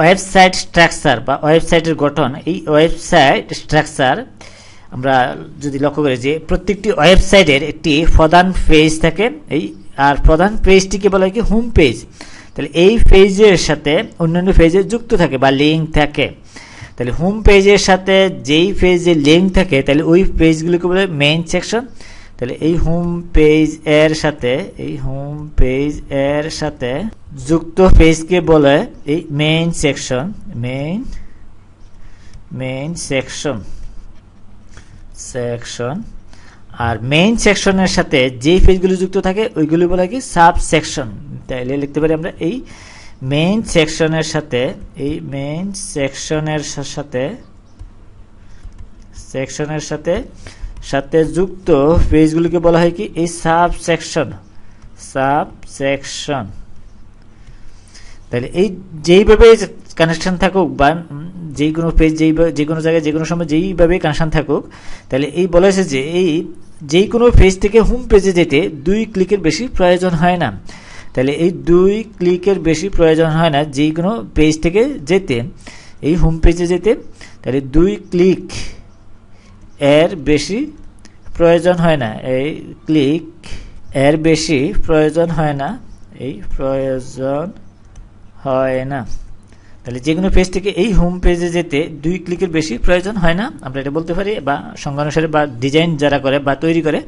Website structure বা ওয়েবসাইটের গঠন, এই ওয়েবসাইট স্ট্রাকচার আমরা যদি লক্ষ্য করি যে প্রত্যেকটি ওয়েবসাইটের একটি প্রধান পেজ থাকে, এই আর প্রধান পেজটিকে বলা হয় কি? হোম পেজ তাহলে এই পেজের সাথে অন্যান্য পেজে যুক্ত থাকে বা লিঙ্ক থাকে। তাহলে হোম পেজের সাথে যেই পেজে লিঙ্ক থাকে, তাহলে ওই পেজগুলোকে বলে মেইন সেকশন তাহলে এই হোম পেজ এর সাথে, এই হোম পেজ এর সাথে যুক্ত পেজকে বলে এই main section main main section section আর মেইন সেকশনের সাথে যেই পেজগুলো যুক্ত থাকে, ওইগুলো বলা কি সাব সেকশন তাইলে লিখতে পারি আমরা এই মেইন সেকশনের সাথে, এই মেইন সেকশনের সাথে সেকশনের সাথে সাথে যুক্ত পেজগুলিকে বলা হয় কি? এই সাব সেকশন সাব সেকশন তাহলে এই যেইভাবে কানেকশন থাকুক বা যে কোনো পেজ যেই যে কোনো জায়গায় যে কোনো সময় যেইভাবে কানেকশন থাকুক, তাহলে এই বলা হয়েছে যে এই যেই কোনো পেজ থেকে হোম পেজে যেতে দুই ক্লিকের বেশি প্রয়োজন হয় না। তাহলে এই দুই ক্লিকের বেশি প্রয়োজন হয় না যেই কোনো পেজ থেকে যেতে। এই হোম পেজে যেতে, তাহলে দুই ক্লিক এর বেশি প্রয়োজন হয় না। এই ক্লিক, এর বেশি প্রয়োজন হয় না। এই প্রয়োজন হয় না। তাহলে যে কোনো পেজ থেকে এই হোম পেজে যেতে দুই ক্লিকের বেশি প্রয়োজন হয় না। আমরা এটা বলতে পারি, বা সংজ্ঞানুসারে, বা ডিজাইন যারা করে, বা তৈরি করে,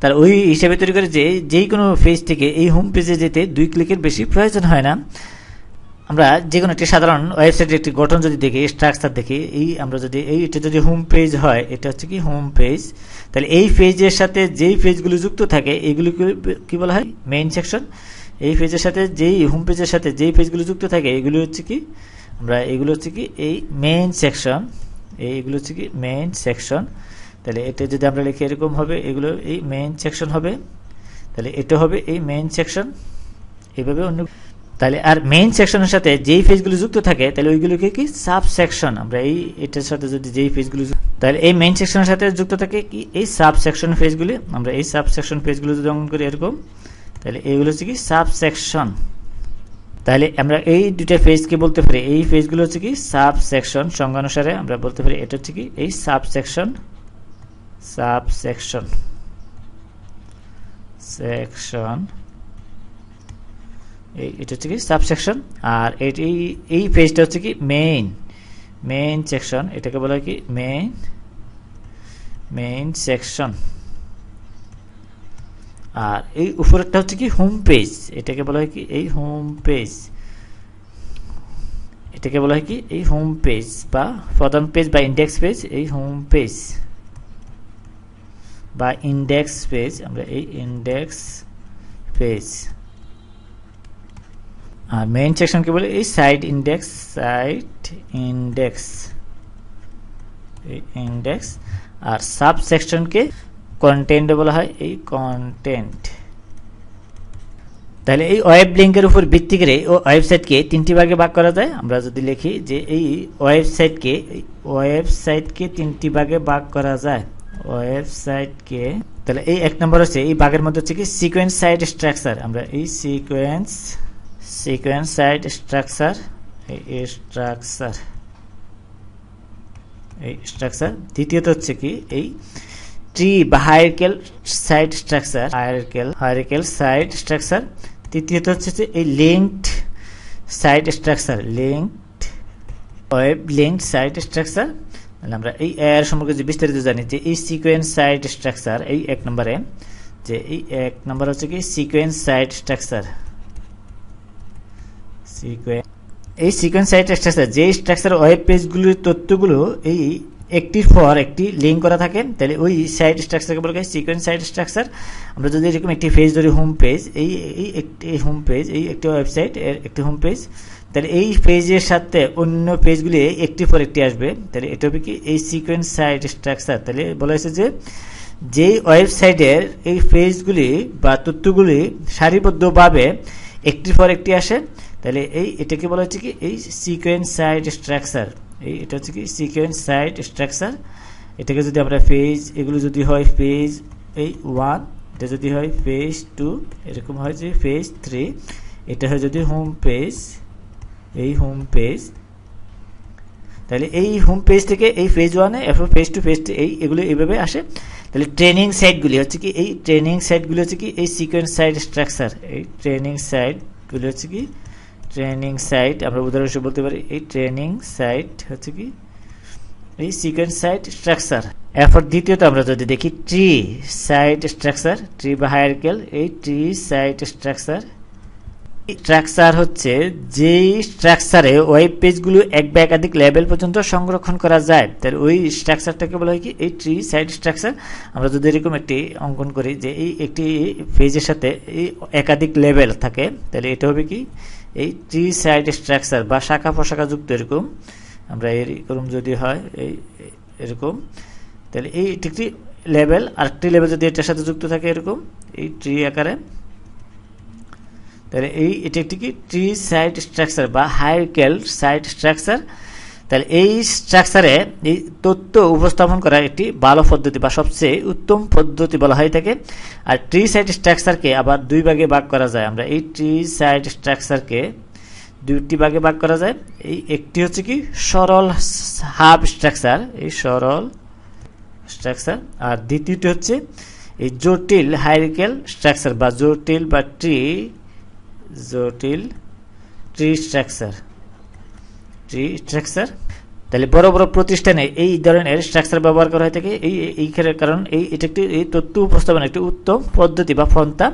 তারা ওই হিসেবে তৈরি করে যে যেই কোনো পেজ থেকে এই হোম পেজে যেতে দুই ক্লিকের বেশি প্রয়োজন হয় না। আমরা যে কোনো একটি সাধারণ ওয়েবসাইটের একটি গঠন যদি দেখি স্ট্রাকচার দেখি, এই আমরা যদি, এই এটা যদি হোম পেজ হয়, এটা হচ্ছে কি হোম পেজ তাহলে এই পেজের সাথে যেই পেজগুলো যুক্ত থাকে এইগুলিকে কি বলা হয়? মেইন সেকশন এই পেজের সাথে যেই হোম পেজের সাথে যেই পেজগুলো যুক্ত থাকে, এগুলো হচ্ছে কি, আমরা এগুলো হচ্ছে কি, এই মেইন সেকশন এইগুলো হচ্ছে কি মেইন সেকশন তাহলে এটা যদি আমরা লিখি এরকম হবে, এগুলো এই মেইন সেকশন হবে। তাহলে এটা হবে এই মেইন সেকশন এভাবে অন্য তাহলে আর মেইন সেকশনের সাথে যেই পেজগুলো যুক্ত থাকে, তাহলে ওইগুলোকে কি? সাব সেকশন আমরা এই, এটার সাথে যদি যেই পেজগুলো তাহলে এই মেইন সেকশনের সাথে যুক্ত থাকে কি? এই সাব সেকশন পেজগুলি আমরা এই সাব সেকশন পেজগুলো যদি অঙ্কন করি এরকম, তাহলে এইগুলো হচ্ছে কি? সাব সেকশন তাহলে আমরা এই দুটা পেজকে বলতে পারি। এই পেজগুলো হচ্ছে কি? সাব সেকশন সংজ্ঞানুসারে আমরা বলতে পারি এটা হচ্ছে কি? এই sub section sub section section এই এটা হচ্ছে কি সাবসেকশন আর এটি, এই পেজটা হচ্ছে কি মেইন মেইন সেকশন এটাকে বলা হয় কি মেইন মেইন সেকশন আর এই উপরেরটা হচ্ছে কি হোম পেজ এটাকে বলা হয় কি এই হোম পেজ এটাকে বলা হয় কি এই হোম পেজ বা প্রধান পেজ বা ইন্ডেক্স পেজ এই হোম পেজ বা ইন্ডেক্স পেজ আমরা এই ইন্ডেক্স পেজ মেইন সেকশনকে বলে? এই সাইড ইন্ডেক্স সাইড ইন্ডেক্স এই ইন্ডেক্স আর সাব সেকশনকে কন্টেন্ট বলা হয়। এই কন্টেন্ট তাহলে এই ওয়েব লিঙ্কের উপর ভিত্তি করে ওয়েবসাইটকে তিনটি ভাগে ভাগ করা যায়। আমরা যদি লিখি যে এই ওয়েবসাইটকে ওয়েবসাইটকে তিনটি ভাগে ভাগ করা যায়। ওয়েবসাইটকে তাহলে এই এক নম্বর হচ্ছে এই ভাগের মধ্যে হচ্ছে কি সিকোয়েন্স সাইট স্ট্রাকচার আমরা এই সিকোয়েন্স সিকোয়েন্স সাইট স্ট্রাকচার এই স্ট্রাকচার এই স্ট্রাকচার দ্বিতীয়ত হচ্ছে কি, এই ট্রি বা hierarchical site structure hierarchical hierarchical site structure তৃতীয়ত হচ্ছে যে এই linked side structure linked web linked site structure আমরা এই এর সম্পর্কে যে বিস্তারিত জানি, যে এই সিকোয়েন্স সাইড স্ট্রাকচার এই এক নম্বরে যে এই এক নম্বর হচ্ছে কি সিকোয়েন্স সাইড স্ট্রাকচার এই সিকোয়েন্স সাইট স্ট্রাকচার যে স্ট্রাকচার ওয়েব পেজগুলির তথ্যগুলো এই একটির পর একটি লিঙ্ক করা থাকে, তাহলে ওই সাইট স্ট্রাকচারকে বলা হয় সিকোয়েন্স সাইট স্ট্রাকচার আমরা যদি এরকম একটি পেজ ধরি হোম পেজ এই এই একটি হোম পেজ এই একটি ওয়েবসাইট এর একটি হোম পেজ তাহলে এই পেজের সাথে অন্য পেজগুলি একটি পর একটি আসবে। তাহলে এটা হবে কি? এই সিকোয়েন্স সাইট স্ট্রাকচার তাহলে বলা হয়েছে যে যেই ওয়েবসাইটের এই পেজগুলি বা তথ্যগুলি সারিবদ্ধভাবে একটির পর একটি আসে তাহলে এই এটাকে বলা হচ্ছে কি, এই সিকোয়েন্স সাইড স্ট্রাকচার এই এটা হচ্ছে কি সিকোয়েন্স সাইড স্ট্রাকচার এটাকে যদি আমরা পেজ এগুলো যদি হয় পেজ এই ওয়ান এটা যদি হয় পেজ টু এরকম হয় যে পেজ থ্রি এটা হয় যদি হোম পেজ এই হোম পেজ তাহলে এই হোম পেজ থেকে এই ফেজ ওয়ানে এরপর ফেজ টু ফেজ এই এগুলো এইভাবে আসে। তাহলে ট্রেনিং সাইটগুলি হচ্ছে কি, এই ট্রেনিং সাইটগুলি হচ্ছে কি, এই সিকোয়েন্স সাইড স্ট্রাকচার এই ট্রেনিং সাইটগুলি হচ্ছে কি ট্রেনিং সাইট আমরা উদাহরণ হিসেবে বলতে পারি, এই ট্রেনিং সাইট হচ্ছে কি? এই সিকোয়েন্স সাইট স্ট্রাকচার এরপর দ্বিতীয়ত আমরা যদি দেখি ট্রি সাইট স্ট্রাকচার ট্রি বা হায়ারকেল এই ট্রি সাইট স্ট্রাকচার স্ট্রাকচার হচ্ছে যেই স্ট্রাকচারে ওয়েব পেজগুলো এক বা একাধিক লেভেল পর্যন্ত সংরক্ষণ করা যায়। তাহলে ওই স্ট্রাকচারটাকে বলা হয় কি? এই ট্রি সাইড স্ট্রাকচার আমরা যদি এরকম একটি অঙ্কন করি যে এই একটি পেজের সাথে এই একাধিক লেভেল থাকে, তাহলে এটা হবে কি? এই ট্রি সাইড স্ট্রাকচার বা শাখা প্রশাখা যুক্ত এরকম, আমরা এরকম যদি হয়, এই এরকম, তাহলে এই একটি লেভেল আর আরেকটি লেভেল যদি এটার সাথে যুক্ত থাকে এরকম, এই ট্রি আকারে, তাহলে এই এটি একটি কি? ট্রি সাইড স্ট্রাকচার বা হাইকেল সাইড স্ট্রাকচার তাহলে এই স্ট্রাকচারে এই তথ্য উপস্থাপন করা একটি ভালো পদ্ধতি বা সবচেয়ে উত্তম পদ্ধতি বলা হয়ে থাকে। আর ট্রি সাইড স্ট্রাকচারকে আবার দুই ভাগে ভাগ করা যায়। আমরা এই ট্রি সাইড স্ট্রাকচারকে দুইটি ভাগে ভাগ করা যায়। এই একটি হচ্ছে কি সরল হাব স্ট্রাকচার এই সরল স্ট্রাকচার আর দ্বিতীয়টি হচ্ছে এই জটিল হাইরিকেল স্ট্রাকচার বা জটিল বা ট্রি জটিল ট্রি স্ট্রাকচার ট্রি স্ট্রাকচার? তাহলে বড় বড় প্রতিষ্ঠানে এই ধরনের স্ট্রাকচার ব্যবহার করা হয়ে থাকে। এই এই কারণ এই, এটা একটি, এই তথ্য উপস্থাপন একটি উত্তম পদ্ধতি বা পন্থা।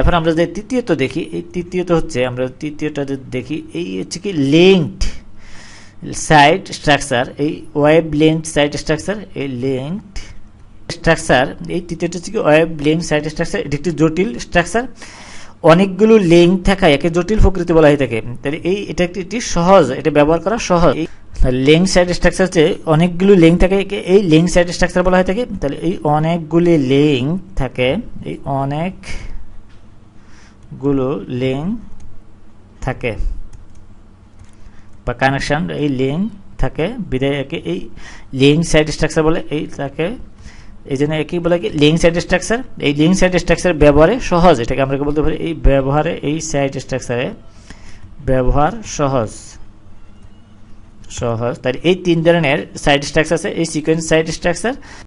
এখন আমরা যদি তৃতীয়ত দেখি, এই তৃতীয়ত হচ্ছে, আমরা তৃতীয়টা দেখি, এই হচ্ছে কি লিঙ্কড সাইট স্ট্রাকচার এই ওয়েব লিঙ্কড সাইট স্ট্রাকচার এই লিঙ্কড স্ট্রাকচার এই তৃতীয়টা হচ্ছে কি ওয়েব লিঙ্ক সাইট স্ট্রাকচার এটি একটি জটিল স্ট্রাকচার অনেকগুলো লিঙ্ক থাকা একে জটিল প্রকৃতি বলা হয়ে থাকে। তাহলে এই এটা একটি সহজ, এটা ব্যবহার করা সহজ। লিঙ্ক সাইড স্ট্রাকচার হচ্ছে অনেকগুলো লিঙ্ক থাকে এই লিঙ্ক সাইড স্ট্রাকচার বলা হয়ে থাকে। তাহলে এই অনেকগুলি লিঙ্ক থাকে, এই অনেকগুলো লিঙ্ক থাকে। বা কানেকশন এই লিঙ্ক থাকে, বিদায় একে এই লিঙ্ক সাইড স্ট্রাকচার বলে, এই তাকে এই জন্য একই বলে কি লিঙ্ক সাইড স্ট্রাকচার এই লিঙ্ক সাইড স্ট্রাকচার ব্যবহারে সহজ, এটাকে আমরা বলতে পারি? এই ব্যবহারে, এই সাইড স্ট্রাকচারে ব্যবহার সহজ। সহজ। তাই এই তিন ধরনের সাইড স্ট্রাকচার আছে, এই সিকোয়েন্স সাইড স্ট্রাকচার